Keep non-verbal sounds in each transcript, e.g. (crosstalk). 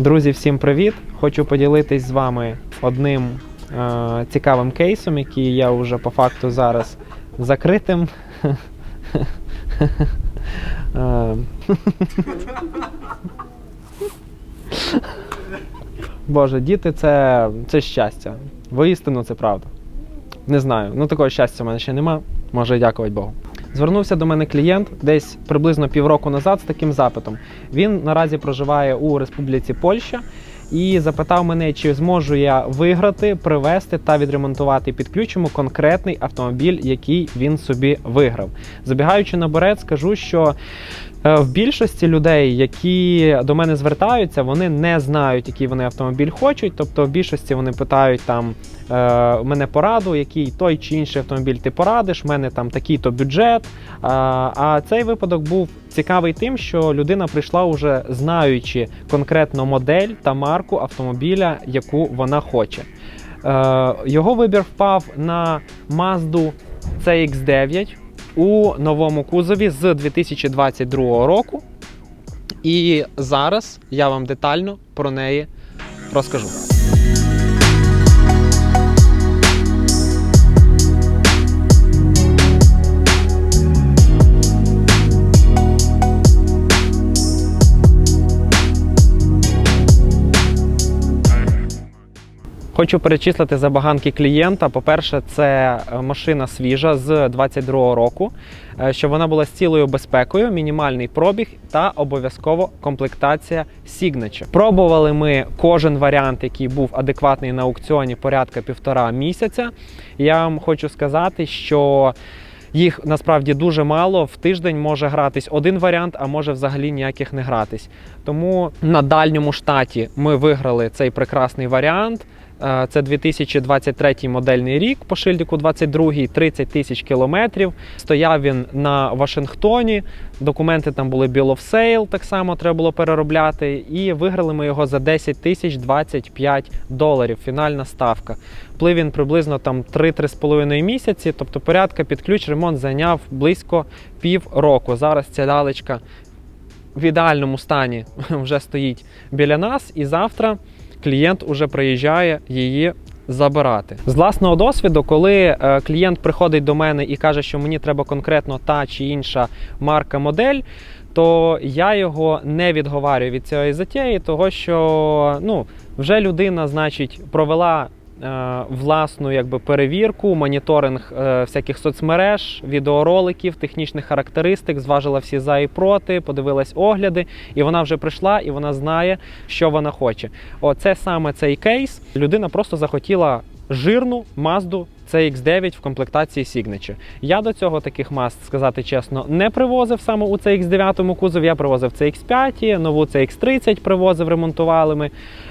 Друзі, всім привіт! Хочу поділитись з вами одним е, цікавим кейсом, який я вже по факту зараз закритим. Е, Боже, діти це, це щастя. Воістину це правда. Не знаю. Ну такого щастя в мене ще нема. Може, дякувати Богу. Звернувся до мене клієнт десь приблизно півроку назад з таким запитом. Він наразі проживає у Республіці Польща і запитав мене, чи зможу я виграти, привезти та відремонтувати під ключ йому конкретний автомобіль, який він собі виграв. Забігаючи наперед, скажу, що в більшості людей, які до мене звертаються, вони не знають, який вони автомобіль хочуть. Тобто, в більшості вони питають там е, мене пораду, який той чи інший автомобіль ти порадиш, в мене там такий-то бюджет. А, а цей випадок був цікавий тим, що людина прийшла уже знаючи конкретно модель та марку автомобіля, яку вона хоче. Е, його вибір впав на Mazda CX9 у новому кузові з 2022 року. І зараз я вам детально про неї розкажу. Хочу перечислити забаганки клієнта. По-перше, це е, машина свіжа з 22 року, е, щоб вона була з цілою безпекою, мінімальний пробіг та обов'язково комплектація Signature. Пробували ми кожен варіант, який був адекватний на аукціоні порядка півтора місяця. Я вам хочу сказати, що їх насправді дуже мало. В тиждень може гратись один варіант, а може взагалі ніяких не гратись. Тому на дальньому штаті ми виграли цей прекрасний варіант. Е, Це 2023 модельний рік по шильдику 22, 30 тисяч кілометрів. Стояв він на Вашингтоні. Документи там були Bill of Sale, так само треба було переробляти. І виграли ми його за 10 тисяч 25 доларів. Фінальна ставка. Плив він приблизно там 3-3,5 місяці, тобто порядка під ключ ремонт зайняв близько пів року. Зараз ця лялечка в ідеальному стані (laughs) вже стоїть біля нас, і завтра клієнт уже приїжджає її забирати. З власного досвіду, коли е, клієнт приходить до мене і каже, що мені треба конкретно та чи інша марка модель. То я його не відговарюю від цієї затеї, того що ну, вже людина, значить, провела власну якби, перевірку, моніторинг е, всяких соцмереж, відеороликів, технічних характеристик, зважила всі за і проти, подивилась огляди, і вона вже прийшла і вона знає, що вона хоче. Оце саме цей кейс. Людина просто захотіла жирну Mazda CX9 в комплектації Signature. Я до цього таких Mazd, сказати чесно, не привозив саме у CX9 кузов. Я привозив CX5, нову CX30 привозив, ремонтували ми.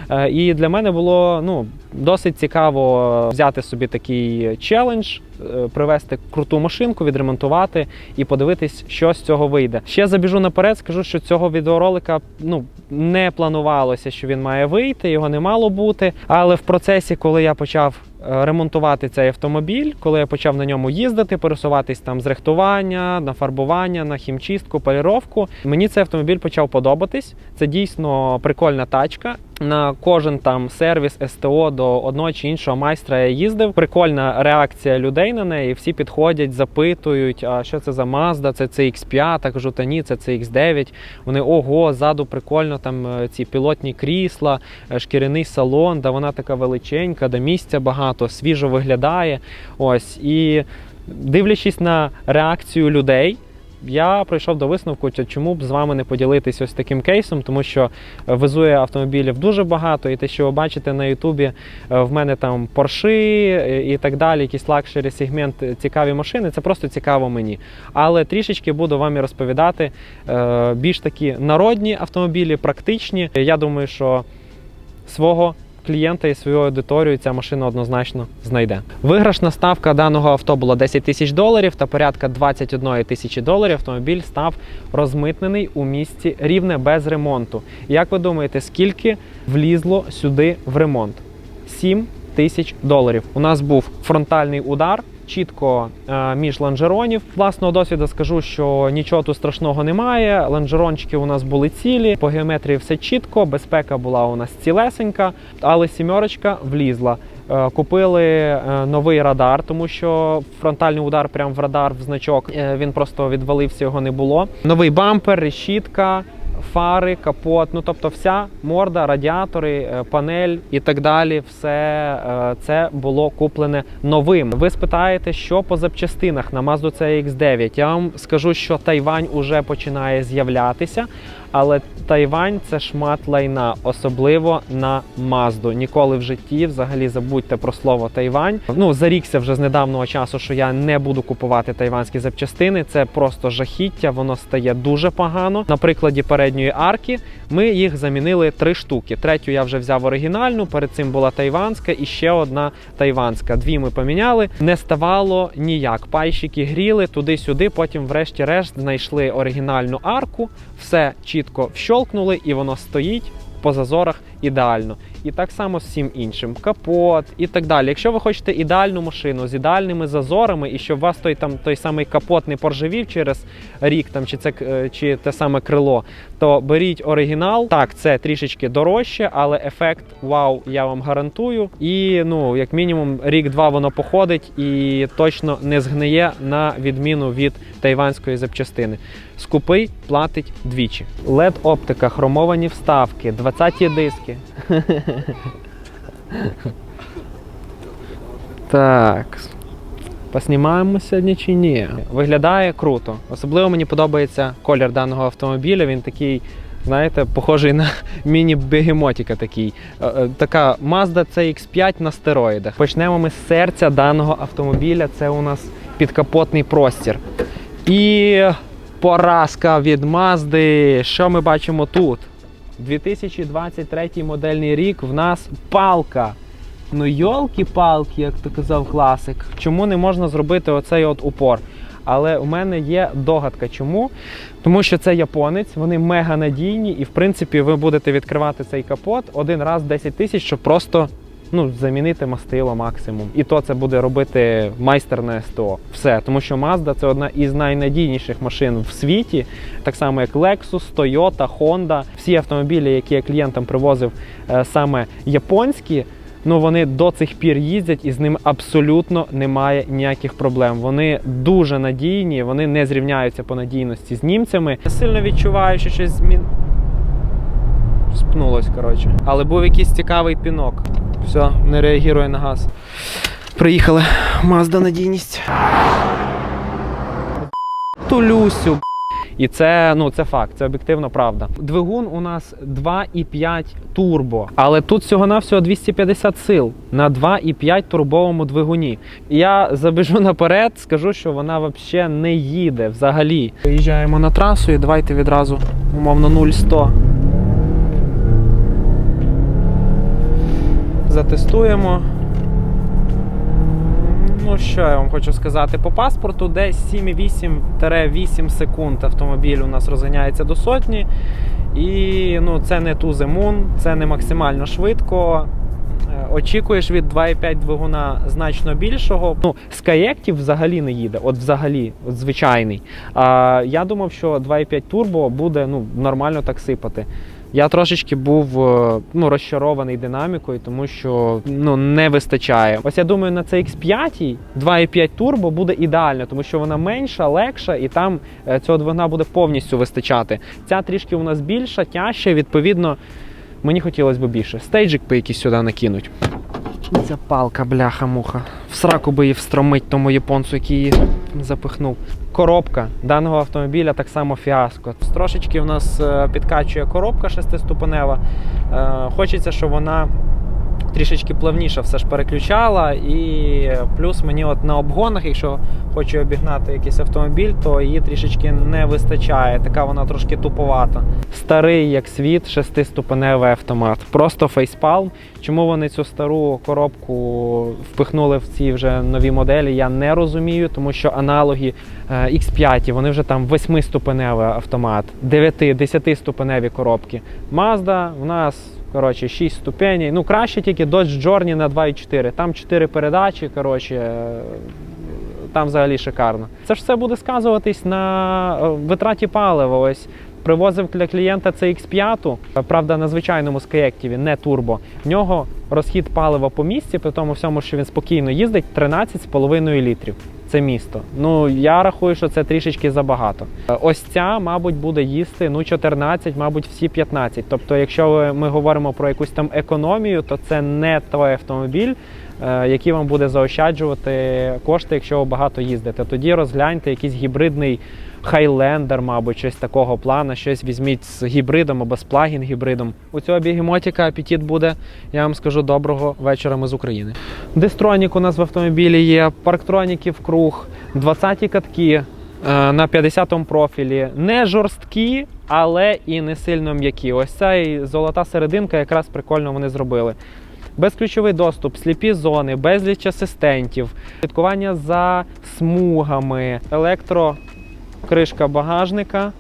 Е, І для мене було ну, досить цікаво взяти собі такий челендж, е, привезти круту машинку, відремонтувати і подивитись, що з цього вийде. Ще забіжу наперед, скажу, що цього відеоролика ну, не планувалося, що він має вийти, його не мало бути. Але в процесі, коли я почав ремонтувати цей автомобіль, коли я почав на ньому їздити, пересуватись там з рихтування, на фарбування, на хімчистку, поліровку, мені цей автомобіль почав подобатись. Це дійсно прикольна тачка. На кожен там сервіс СТО до одного чи іншого майстра я їздив. Прикольна реакція людей на неї. Всі підходять, запитують, а що це за Mazda, це CX5, кажу, та ні, це CX9. Вони ого, ззаду прикольно там е, ці пілотні крісла, е, шкіряний салон, да вона така величенька, да місця багато, свіжо виглядає. Ось і дивлячись на реакцію людей. Я прийшов до висновку, чому б з вами не поділитись ось таким кейсом, тому що везу я автомобілів дуже багато, і те, що ви бачите на Ютубі, е, в мене там Порши і так далі, якісь лакшері сегмент, е, цікаві машини. Це просто цікаво мені. Але трішечки буду вам і розповідати е, більш такі народні автомобілі, практичні. Я думаю, що свого клієнта і свою аудиторію ця машина однозначно знайде. Виграшна ставка даного авто була 10 тисяч доларів та порядка 21 тисячі доларів. Автомобіль став розмитнений у місті рівне без ремонту. Як ви думаєте, скільки влізло сюди в ремонт? 7 тисяч доларів. У нас був фронтальний удар. Чітко е, між лонжеронів. З Власного досвіду скажу, що нічого тут страшного немає. Лонжерончики у нас були цілі, по геометрії все чітко, безпека була у нас цілесенька, але сімерочка влізла. Е, Купили е, новий радар, тому що фронтальний удар прямо в радар в значок. Він просто відвалився, його не було. Новий бампер, решітка, фари, капот. Ну тобто, вся морда, радіатори, е, панель і так далі. Все е, це було куплене новим. Ви спитаєте, що по запчастинах на Mazda CX-9? Я вам скажу, що Тайвань уже починає з'являтися. Але Тайвань це шмат лайна, особливо на Мазду. Ніколи в житті взагалі забудьте про слово Тайвань. Ну зарікся вже з недавнього часу, що я не буду купувати тайванські запчастини. Це просто жахіття, воно стає дуже погано. На прикладі передньої арки ми їх замінили три штуки. Третю я вже взяв оригінальну. Перед цим була тайванська і ще одна тайванська. Дві ми поміняли. Не ставало ніяк. Пайщики гріли туди-сюди. Потім, врешті-решт, знайшли оригінальну арку. Все чітко вщолкнули, і воно стоїть по зазорах ідеально. І так само з всім іншим. Капот і так далі. Якщо ви хочете ідеальну машину з ідеальними зазорами, і щоб у вас той там той самий капот не поржавів через рік, там чи це е, чи те саме крило, то беріть оригінал. Так, це трішечки дорожче, але ефект вау, я вам гарантую. І ну, як мінімум, рік-два воно походить і точно не згниє на відміну від тайванської запчастини. Скупий платить двічі. led оптика, хромовані вставки, 20-ті диски. (laughs) Так. Поснімаємо сьогодні чи ні? Виглядає круто. Особливо мені подобається колір даного автомобіля. Він такий, знаєте, похожий на (laughs) міні-бегемотіка такий. Е, е, Така Mazda CX5 на стероїдах. Почнемо ми з серця даного автомобіля. Це у нас підкапотний простір. І поразка від Mazda. Що ми бачимо тут? 2023 модельний рік в нас палка. Ну, йолки-палки, як то казав класик. Чому не можна зробити оцей от упор? Але у мене є догадка, чому. Тому що це японець, вони мега надійні, і в принципі ви будете відкривати цей капот один раз 10 тисяч, щоб просто ну, замінити мастило максимум. І то це буде робити майстер на СТО. Все, тому що Mazda це одна із найнадійніших машин в світі, так само як Lexus, Toyota, Honda. Всі автомобілі, які я клієнтам привозив е, саме японські. Ну вони до цих пір їздять і з ними абсолютно немає ніяких проблем. Вони дуже надійні, вони не зрівняються по надійності з німцями. Я сильно відчуваю, що щось змін. Спнулось, коротше. Але був якийсь цікавий пінок. Все, не реагує на газ. Приїхали. Мазда надійність. Тулюсю. І це ну це факт, це об'єктивно правда. Двигун у нас 2,5 турбо, але тут всього навсього 250 сил на 2,5 турбовому двигуні. Я забіжу наперед, скажу, що вона взагалі не їде взагалі. Виїжджаємо на трасу і давайте відразу умовно 0-100. Затестуємо. Ну, що я вам хочу сказати? По паспорту десь 7,8-8 секунд автомобіль у нас розганяється до сотні. І ну, це не the це не максимально швидко. Е, Очікуєш від 2,5 двигуна значно більшого. Ну, каєктів взагалі не їде, от взагалі, от звичайний. А я думав, що 2,5 турбо буде ну, нормально так сипати. Я трошечки був е, ну, розчарований динамікою, тому що ну, не вистачає. Ось я думаю, на CX5 2,5 турбо буде ідеально, тому що вона менша, легша, і там е, цього двигуна буде повністю вистачати. Ця трішки у нас більша, тяжча, відповідно, мені хотілося б більше. Стейджик би якийсь сюди накинуть. Ця палка, бляха-муха. В сраку би її встромить тому японцу, який її запихнув. Коробка даного автомобіля так само фіаско. Трошечки в нас е, підкачує коробка шестиступенева. Е, Хочеться, щоб вона трішечки плавніше все ж переключала. І плюс мені от на обгонах, якщо хочу обігнати якийсь автомобіль, то її трішечки не вистачає. Така вона трошки туповата. Старий як світ, шестиступеневий автомат. Просто фейспалм. Чому вони цю стару коробку впихнули в ці вже нові моделі, я не розумію, тому що аналоги е, X5, вони вже там 8-ступеневий автомат, 9-10 ступеневі коробки. Mazda в нас коротше 6 ступеней. Ну краще тільки Dodge Journey на 2.4. Там 4 передачі. Коротше, е, там взагалі шикарно. Це ж все буде сказуватись на е, витраті палива. Ось привозив для клієнта CX5, е, правда, на звичайному скаєктіві, не турбо. В нього розхід палива по місті, при тому всьому, що він спокійно їздить, 13,5 літрів. Це місто. Ну я рахую, що це трішечки забагато. Е, Ось ця, мабуть, буде їсти ну 14, мабуть, всі 15. Тобто, якщо ми говоримо про якусь там економію, то це не той автомобіль, е, який вам буде заощаджувати кошти, якщо ви багато їздите. Тоді розгляньте якийсь гібридний Хайлендер, мабуть, щось такого плану, щось візьміть з гібридом або з плагін гібридом. У цього бігемотіка апетит буде, я вам скажу, доброго вечора ми з України. Дистронік у нас в автомобілі є, парктроніки в круг, 20-ті катки е, на 50-му профілі. Не жорсткі, але і не сильно м'які. Ось ця золота серединка якраз прикольно вони зробили. Безключовий доступ, сліпі зони, безліч асистентів, слідкування за смугами, електрокришка багажника.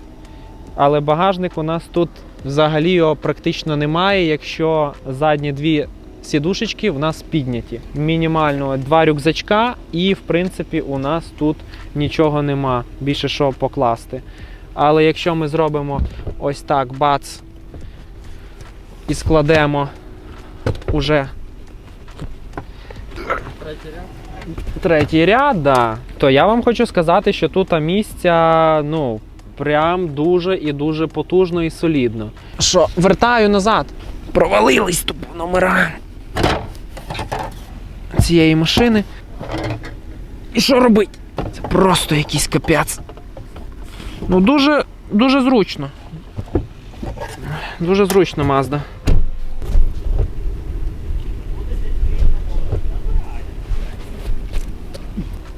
Але багажник у нас тут взагалі його практично немає, якщо задні дві сідушечки в нас підняті. Мінімально два рюкзачка, і в принципі у нас тут нічого нема більше що покласти. Але якщо ми зробимо ось так, бац, і складемо уже третій ряд, да, то я вам хочу сказати, що тут місця, ну, прям дуже і дуже потужно і солідно. Що, вертаю назад. Провалились тупо номера цієї машини. І що робить? Це просто якийсь капець. Ну, дуже, дуже зручно. Дуже зручно Mazda.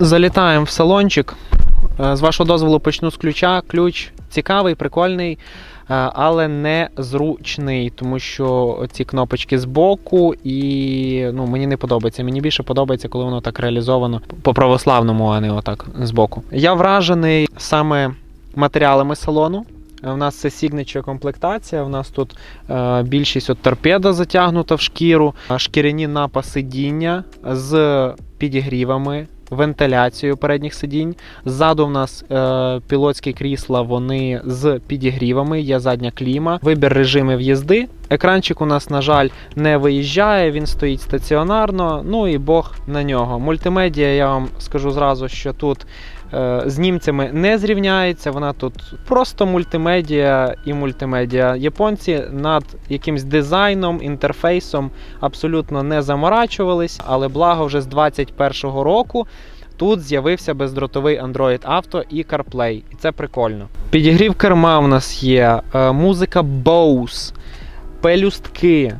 Залітаємо в салончик. Е, З вашого дозволу почну з ключа. Ключ цікавий, прикольний, е, але не зручний, тому що ці кнопочки збоку, і ну, мені не подобається. Мені більше подобається, коли воно так реалізовано по православному, а не отак збоку. Я вражений саме матеріалами салону. У нас це signature комплектація. У нас тут е, більшість от торпеда затягнута в шкіру, шкіряні напа сидіння з підігрівами, вентиляцією передніх сидінь. Ззаду в нас е, пілотські крісла, вони з підігрівами, є задня кліма, вибір режимів їзди. Екранчик у нас, на жаль, не виїжджає, він стоїть стаціонарно. Ну і Бог на нього. Мультимедіа, я вам скажу зразу, що тут з німцями не зрівняється. Вона тут просто мультимедіа і мультимедіа. Японці над якимсь дизайном, інтерфейсом абсолютно не заморачувались, але благо вже з 2021 року. Тут з'явився бездротовий Android Auto і CarPlay, і це прикольно. Підігрів керма в нас є, е, музика Bose, пелюстки.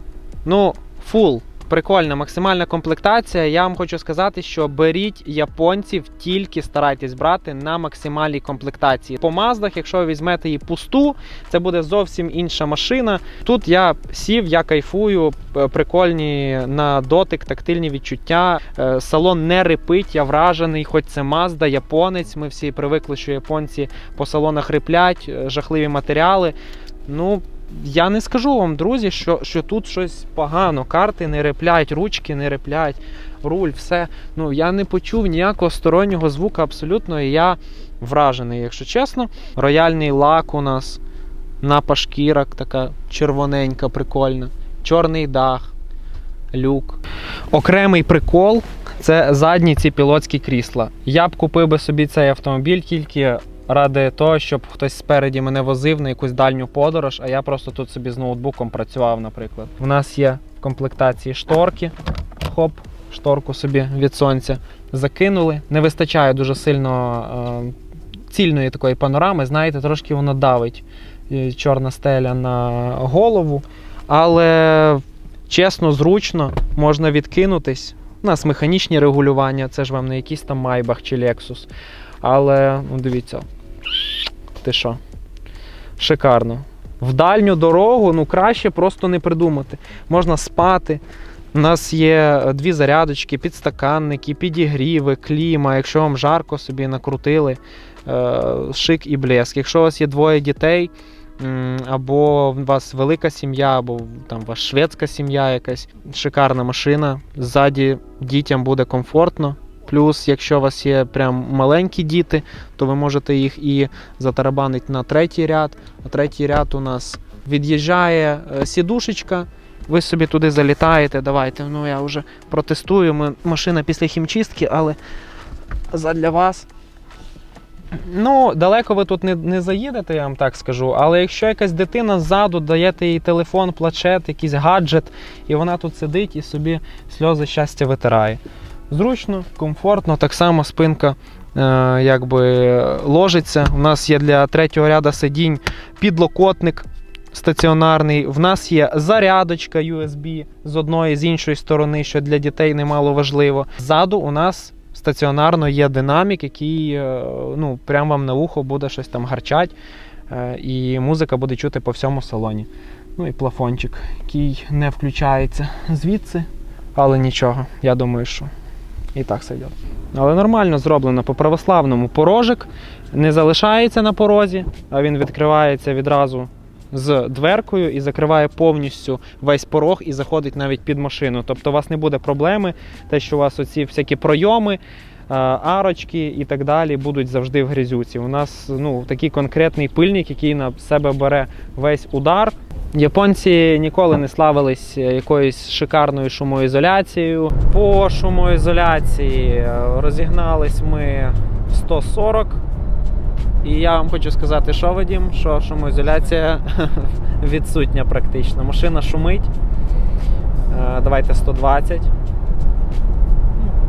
Ну, фул. Прикольна, максимальна комплектація. Я вам хочу сказати, що беріть японців, тільки старайтесь брати на максимальній комплектації. По маздах, якщо ви візьмете її пусту, це буде зовсім інша машина. Тут я сів, я кайфую, прикольні на дотик, тактильні відчуття. Е, Салон не рипить, я вражений, хоч це Mazda, японець. Ми всі привикли, що японці по салонах риплять, е, жахливі матеріали. Ну, я не скажу вам, друзі, що, що тут щось погано. Карти не реплять, ручки не реплять, руль, все. Ну, я не почув ніякого стороннього звука абсолютно, і я вражений, якщо чесно. Рояльний лак у нас, напа шкірок така червоненька, прикольна, чорний дах, люк. Окремий прикол це задні ці пілотські крісла. Я б купив би собі цей автомобіль тільки ради того, щоб хтось спереді мене возив на якусь дальню подорож, а я просто тут собі з ноутбуком працював, наприклад. У нас є в комплектації шторки. Хоп, шторку собі від сонця закинули. Не вистачає дуже сильно е, цільної такої панорами. Знаєте, трошки воно давить е, чорна стеля на голову. Але чесно, зручно, можна відкинутись. У нас механічні регулювання, це ж вам не якийсь там Майбах чи Lexus. Але ну, дивіться, ти що? Шикарно. В дальню дорогу ну краще просто не придумати. Можна спати. У нас є е, дві зарядочки, підстаканники, підігріви, кліма. Якщо вам жарко собі накрутили, е, шик і блеск. Якщо у вас є двоє дітей, або у вас велика сім'я, або там у вас шведська сім'я якась, шикарна машина. Ззаді дітям буде комфортно. Плюс, якщо у вас є прям маленькі діти, то ви можете їх і затарабанити на третій ряд. А третій ряд у нас від'їжджає е, сідушечка. Ви собі туди залітаєте. Давайте. Ну я вже протестую. Ми, машина після хімчистки, але задля вас. Ну, далеко ви тут не, не заїдете, я вам так скажу. Але якщо якась дитина ззаду, даєте їй телефон, планшет, якийсь гаджет, і вона тут сидить і собі сльози щастя витирає. Зручно, комфортно, так само спинка е, якби ложиться. У нас є для третього ряду сидінь підлокотник стаціонарний. В нас є зарядочка USB з одної з іншої сторони, що для дітей немало важливо. Ззаду у нас стаціонарно є динамік, який е, ну, прямо вам на ухо буде щось там гарчать, е, і музика буде чути по всьому салоні. Ну і плафончик, який не включається звідси, але нічого, я думаю, що і так сойде. Але нормально зроблено по православному. Порожик не залишається на порозі, а він відкривається відразу з дверкою і закриває повністю весь порог і заходить навіть під машину. Тобто у вас не буде проблеми, те, що у вас оці всякі пройоми, арочки і так далі будуть завжди в грязюці. У нас ну, такий конкретний пильник, який на себе бере весь удар. Японці ніколи не славились якоюсь шикарною шумоізоляцією. По шумоізоляції е, розігнались ми 140. І я вам хочу сказати, що Вадім, що шумоізоляція (laughs) відсутня практично. Машина шумить. Е, Давайте 120.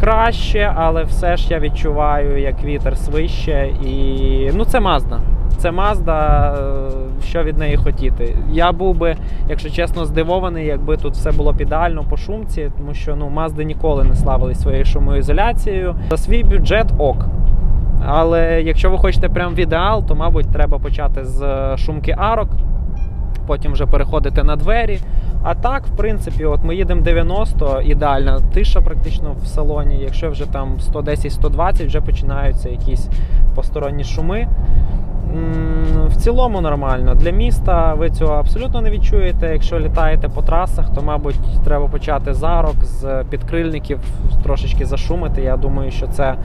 Краще, але все ж я відчуваю, як вітер свище. І ну це Mazda. Це Mazda, е, що від неї хотіти. Я був би, якщо чесно, здивований, якби тут все було б ідеально по шумці, тому що ну, Mazda ніколи не славились своєю шумоізоляцією. За свій бюджет ок. Але якщо ви хочете прям в ідеал, то, мабуть, треба почати з е, шумки арок, потім вже переходити на двері. А так, в принципі, от ми їдемо 90, ідеальна тиша практично в салоні. Якщо вже там 110-120, вже починаються якісь посторонні шуми. В цілому нормально. Для міста ви цього абсолютно не відчуєте. Якщо літаєте по трасах, то, мабуть, треба почати зарок з підкрильників, трошечки зашумити. Я думаю, що це е,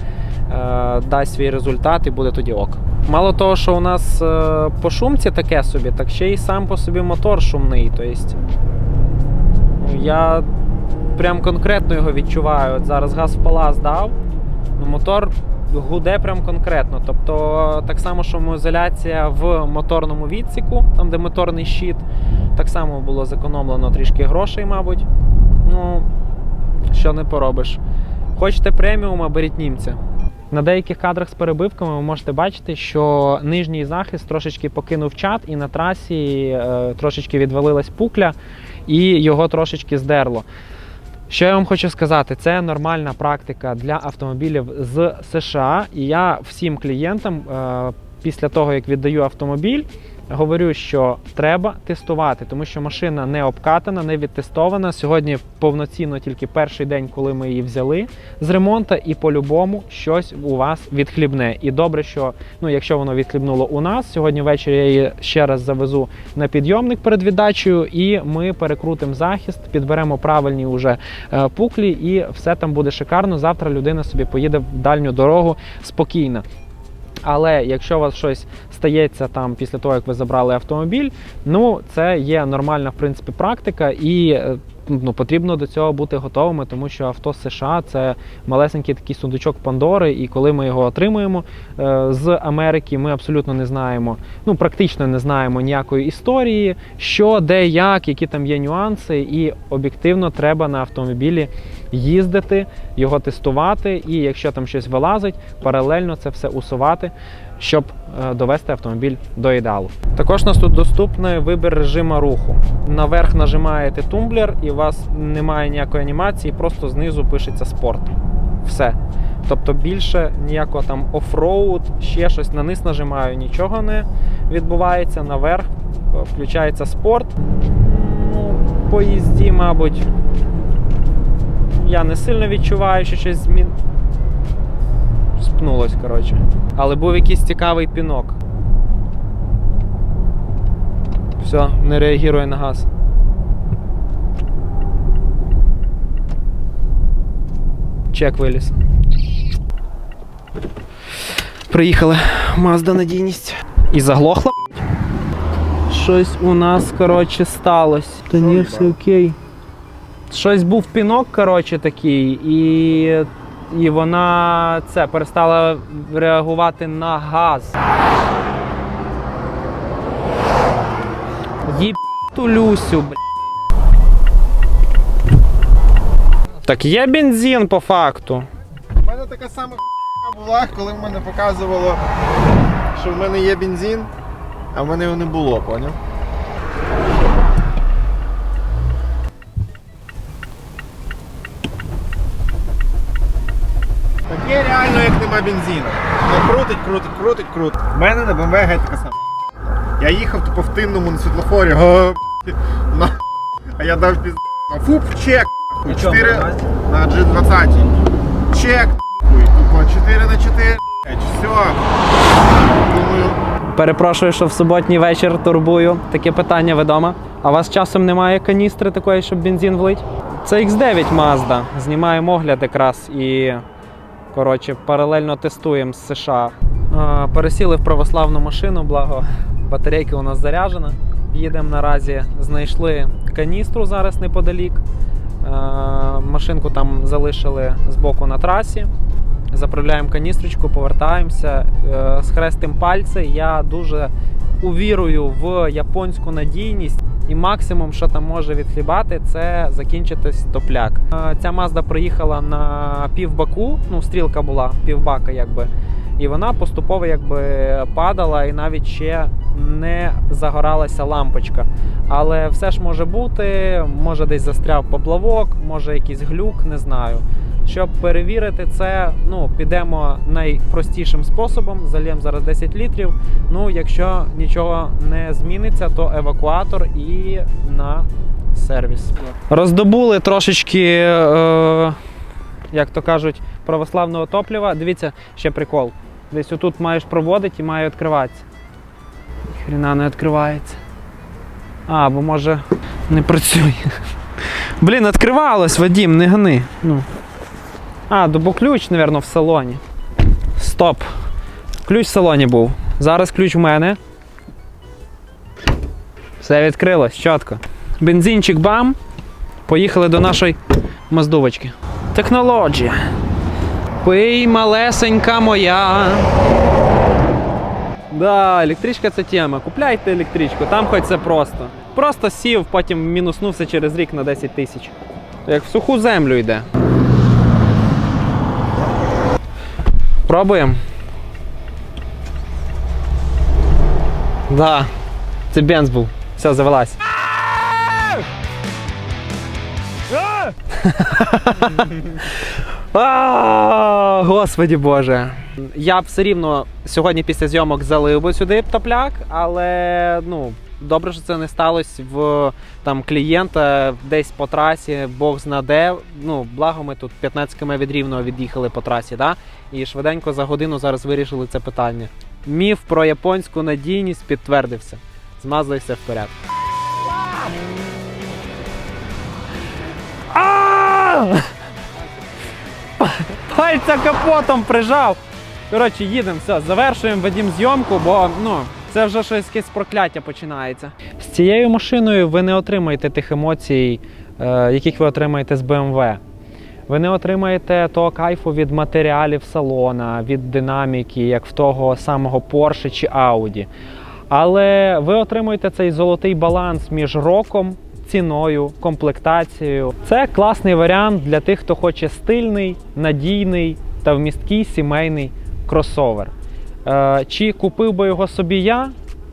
дасть свій результат і буде тоді ок. Мало того, що у нас е, по шумці таке собі, так ще й сам по собі мотор шумний. Тобто, я прям конкретно його відчуваю. От зараз газ в палас дав, ну, мотор гуде прям конкретно. Тобто, так само шумоізоляція в моторному відсіку, там де моторний щит, так само було зекономлено трішки грошей, мабуть. Ну, що не поробиш. Хочете преміума, беріть німця. На деяких кадрах з перебивками ви можете бачити, що нижній захист трошечки покинув чат, і на трасі е, трошечки відвалилась пукля, і його трошечки здерло. Що я вам хочу сказати, це нормальна практика для автомобілів з США. І я всім клієнтам е, після того, як віддаю автомобіль, говорю, що треба тестувати, тому що машина не обкатана, не відтестована. Сьогодні повноцінно тільки перший день, коли ми її взяли з ремонту, і по-любому щось у вас відхлібне. І добре, що ну, якщо воно відхлібнуло у нас, сьогодні ввечері я її ще раз завезу на підйомник перед віддачею, і ми перекрутимо захист, підберемо правильні уже е, пуклі, і все там буде шикарно. Завтра людина собі поїде в дальню дорогу спокійно. Але якщо у вас щось стається там після того, як ви забрали автомобіль, ну це є нормальна в принципі практика, і е, ну, потрібно до цього бути готовими, тому що авто США це малесенький такий сундучок Пандори, і коли ми його отримуємо е, з Америки, ми абсолютно не знаємо, ну практично не знаємо ніякої історії, що, де, як, які там є нюанси, і об'єктивно треба на автомобілі їздити, його тестувати, і якщо там щось вилазить, паралельно це все усувати. Щоб е, довести автомобіль до ідеалу. Також у нас тут доступний вибір режиму руху. Наверх нажимаєте тумблер, і у вас немає ніякої анімації, просто знизу пишеться спорт. Все. Тобто більше ніякого там офроуд, ще щось на низ нажимаю, нічого не відбувається. Наверх е, включається спорт. Ну, по їзді, мабуть, я не сильно відчуваю, що щось змін. Спнулось, коротше. Але був якийсь цікавий пінок. Все, не реагує на газ. Чек виліз. приїхали. Мазда надійність. І заглохла. Щось у нас, коротше, сталося. Та ні, все окей. Щось був пінок, коротше, такий, і, і вона це перестала реагувати на газ. Їб ту Люсю, бля. Так є бензин по факту. У мене така сама була, коли в мене показувало, що в мене є бензин, а в мене його не було, поняв? Є реально, як нема бензину. Ну, крутить, крутить, крутить, крутить. У мене на BMW геть така сама. Я їхав тупо в тинному на світлофорі, го, на, а я дав піз... на фуп, чек, нахуй, 4 на G20. Чек, тупо 4 на 4, блядь, все. Думаю, Перепрошую, що в суботній вечір турбую. Таке питання відомо. А у вас часом немає каністри такої, щоб бензин влить? Це X9 Mazda. Знімаємо огляд якраз і коротше, паралельно тестуємо з США. Пересіли в православну машину, благо батарейка у нас заряджена. Їдемо наразі, знайшли каністру зараз неподалік. Машинку там залишили збоку на трасі. Заправляємо каністрочку, повертаємося. Е, Схрестим пальці. Я дуже увірую в японську надійність. І максимум, що там може відхлібати, це закінчитись топляк. Е, Ця Мазда приїхала на півбаку, ну стрілка була півбака, якби. І вона поступово якби падала, і навіть ще не загоралася лампочка. Але все ж може бути, може десь застряв поплавок, може якийсь глюк, не знаю. Щоб перевірити це, ну підемо найпростішим способом. Зальємо зараз 10 літрів. Ну, якщо нічого не зміниться, то евакуатор і на сервіс. Роздобули трошечки, е, як то кажуть, православного топлива. Дивіться, ще прикол. Десь отут маєш проводити і має відкриватися. Хріна не відкривається. А, бо може не працює. Блін, відкривалось, Вадім, не гани. Ну. А, бо ключ, мабуть, в салоні. Стоп. Ключ в салоні був. Зараз ключ в мене. Все відкрилось, чітко. Бензинчик бам. Поїхали до нашої маздувочки. Технологія. Пий, малесенька моя. Да, електричка це тема. Купляйте електричку, там хоч це просто. Просто сів, потім мінуснувся через рік на 10 тисяч. Як в суху землю йде. Пробуємо. Да. Це бенз був. Все, завелась. (laughs) А, Господі Боже. Я все рівно сьогодні після зйомок залив би сюди топляк, але ну. Добре, що це не сталося в там клієнта десь по трасі, Бог знаде. Ну, благо, ми тут 15 км від рівного від'їхали по трасі, да? і швиденько за годину зараз вирішили це питання. Міф про японську надійність підтвердився. Змазлився вперед. А! Пальця капотом прижав. Коротше, їдемо, все, завершуємо Вадім зйомку, бо ну, це вже щось якесь прокляття починається. З цією машиною ви не отримаєте тих емоцій, е, яких ви отримаєте з BMW. Ви не отримаєте того кайфу від матеріалів салона, від динаміки, як в того самого Porsche чи Audi. Але ви отримуєте цей золотий баланс між роком, ціною, комплектацією. Це класний варіант для тих, хто хоче стильний, надійний та вмісткий сімейний кросовер. Е, Чи купив би його собі я?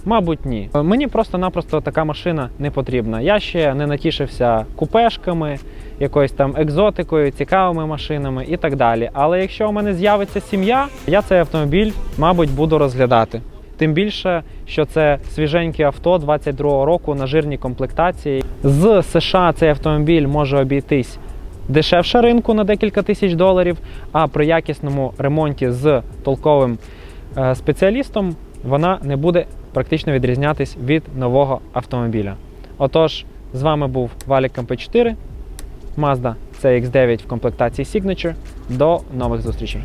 Мабуть, ні. Мені просто-напросто така машина не потрібна. Я ще не натішився купешками, якоюсь там екзотикою, цікавими машинами і так далі. Але якщо у мене з'явиться сім'я, я цей автомобіль, мабуть, буду розглядати. Тим більше, що це свіженьке авто 22-го року на жирній комплектації. З США цей автомобіль може обійтись дешевше ринку на декілька тисяч доларів, а при якісному ремонті з толковим е, спеціалістом вона не буде практично відрізнятись від нового автомобіля. Отож, з вами був Валік МП4, Mazda CX9 в комплектації Signature. До нових зустрічей!